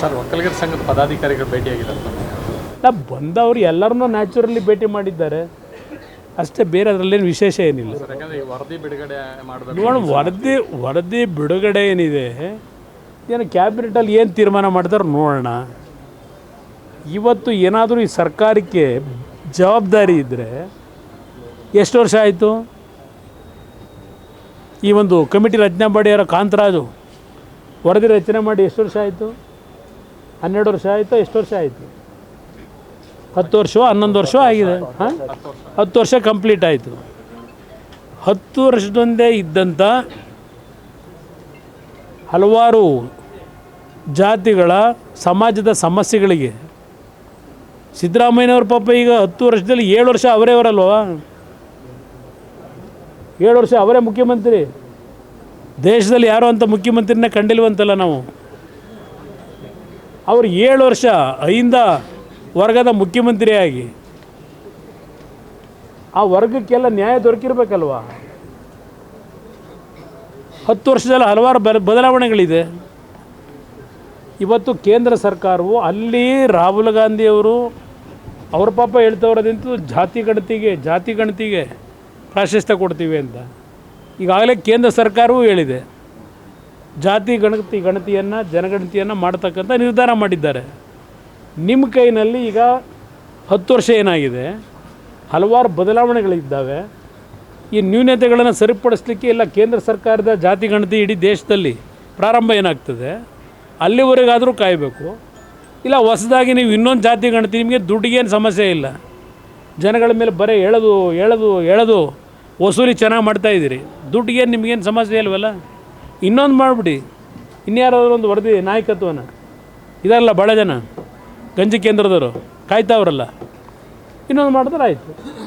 Sir ಒಕ್ಕಲಿಗರ ಸಂಘದ ಪದಾಧಿಕಾರಿಗಳು ಭೇಟಿಯಾಗಿದ್ದಾರೆ. ನಾ ಬಂದವರು ಎಲ್ಲರನ್ನೂ ನ್ಯಾಚುರಲಿ ಭೇಟಿ ಮಾಡಿದ್ದಾರೆ. ಅಷ್ಟೇ ಬೇರೆ ಅದರಲ್ಲೇನು ವಿಶೇಷ ಏನಿಲ್ಲ. ಯಾಕಂದ್ರೆ ಈ ವರದಿ ಬಿಡುಗಡೆ ಮಾಡಬೇಕು ನೋಡ ವರದಿ ವರದಿ ಬಿಡುಗಡೆ ಏನಿದೆ ಏನು ಕ್ಯಾಬಿನೆಟಲ್ಲಿ ಏನು ತೀರ್ಮಾನ ಮಾಡ್ತಾರೆ ನೋಡೋಣ. ಇವತ್ತು ಏನಾದರೂ ಈ ಸರ್ಕಾರಕ್ಕೆ ಜವಾಬ್ದಾರಿ ಇದ್ದರೆ ಎಷ್ಟು ವರ್ಷ ಆಯಿತು? ಈ ಒಂದು ಕಮಿಟಿ ರಚನೆ ಮಾಡಿ ಯಾರೋ ಕಾಂತರಾಜು ವರದಿ ರಚನೆ ಮಾಡಿ ಎಷ್ಟು ವರ್ಷ ಆಯಿತು? ಹನ್ನೆರಡು ವರ್ಷ ಆಯಿತು, ಎಷ್ಟು ವರ್ಷ ಆಯಿತು? ಹತ್ತು ವರ್ಷ, ಹನ್ನೊಂದು ವರ್ಷ ಆಗಿದೆ. ಹಾಂ? ಹತ್ತು ವರ್ಷ ಕಂಪ್ಲೀಟ್ ಆಯಿತು. ಹತ್ತು ವರ್ಷದೊಂದೇ ಇದ್ದಂಥ ಹಲವಾರು ಜಾತಿಗಳ ಸಮಾಜದ ಸಮಸ್ಯೆಗಳಿಗೆ ಸಿದ್ದರಾಮಯ್ಯನವ್ರ ಪಾಪ ಈಗ ಹತ್ತು ವರ್ಷದಲ್ಲಿ ಏಳು ವರ್ಷ ಅವರೇ ಅವರಲ್ವಾ? ಏಳು ವರ್ಷ ಅವರೇ ಮುಖ್ಯಮಂತ್ರಿ. ದೇಶದಲ್ಲಿ ಯಾರು ಅಂತ ಮುಖ್ಯಮಂತ್ರಿನ ಕಂಡಿಲ್ವಂತಲ್ಲ ನಾವು? ಅವರು ಏಳು ವರ್ಷ ಐಂದ ವರ್ಗದ ಮುಖ್ಯಮಂತ್ರಿಯಾಗಿ. ಆ ವರ್ಗಕ್ಕೆಲ್ಲ ನ್ಯಾಯ ದೊರಕಿರ್ಬೇಕಲ್ವ? ಹತ್ತು ವರ್ಷದಲ್ಲಿ ಹಲವಾರು ಬ ಬದಲಾವಣೆಗಳಿದೆ. ಇವತ್ತು ಕೇಂದ್ರ ಸರ್ಕಾರವು ಅಲ್ಲಿ ರಾಹುಲ್ ಗಾಂಧಿಯವರು ಅವ್ರ ಪಾಪ ಹೇಳ್ತವ್ರದಂತೂ ಜಾತಿ ಗಣತಿಗೆ ಜಾತಿ ಗಣತಿಗೆ ಪ್ರಾಶಸ್ತ್ಯ ಕೊಡ್ತೀವಿ ಅಂತ. ಈಗಾಗಲೇ ಕೇಂದ್ರ ಸರ್ಕಾರವೂ ಹೇಳಿದೆ. ಜಾತಿ ಗಣತಿ ಗಣತಿಯನ್ನು, ಜನಗಣತಿಯನ್ನು ಮಾಡ್ತಕ್ಕಂಥ ನಿರ್ಧಾರ ಮಾಡಿದ್ದಾರೆ. ನಿಮ್ಮ ಕೈನಲ್ಲಿ ಈಗ ಹತ್ತು ವರ್ಷ ಏನಾಗಿದೆ? ಹಲವಾರು ಬದಲಾವಣೆಗಳಿದ್ದಾವೆ. ಈ ನ್ಯೂನತೆಗಳನ್ನು ಸರಿಪಡಿಸ್ಲಿಕ್ಕೆ ಇಲ್ಲ, ಕೇಂದ್ರ ಸರ್ಕಾರದ ಜಾತಿ ಗಣತಿ ಇಡೀ ದೇಶದಲ್ಲಿ ಪ್ರಾರಂಭ ಏನಾಗ್ತದೆ? ಅಲ್ಲಿವರೆಗಾದರೂ ಕಾಯಬೇಕು. ಇಲ್ಲ, ಹೊಸದಾಗಿ ನೀವು ಇನ್ನೊಂದು ಜಾತಿ ಗಣತಿ, ನಿಮಗೆ ದುಡ್ಡಿಗೇನು ಸಮಸ್ಯೆ ಇಲ್ಲ. ಜನಗಳ ಮೇಲೆ ಬರೀ ಎಳೆದು ಎಳೆದು ಎಳೆದು ವಸೂಲಿ ಚೆನ್ನಾಗಿ ಮಾಡ್ತಾಯಿದ್ದೀರಿ ದುಡ್ಡಿಗೇನು ನಿಮಗೇನು ಸಮಸ್ಯೆ ಇಲ್ವಲ್ಲ? ಇನ್ನೊಂದು ಮಾಡಿಬಿಡಿ. ಇನ್ಯಾರಾದ್ರೂ ಒಂದು ವರದಿ, ನಾಯಕತ್ವನ. ಇದಲ್ಲ ಭಾಳ ಜನ, ಗಂಜಿ ಕೇಂದ್ರದವರು ಕಾಯ್ತಾವ್ರಲ್ಲ ಇನ್ನೊಂದು ಮಾಡಿದ್ರೆ ಆಯಿತು.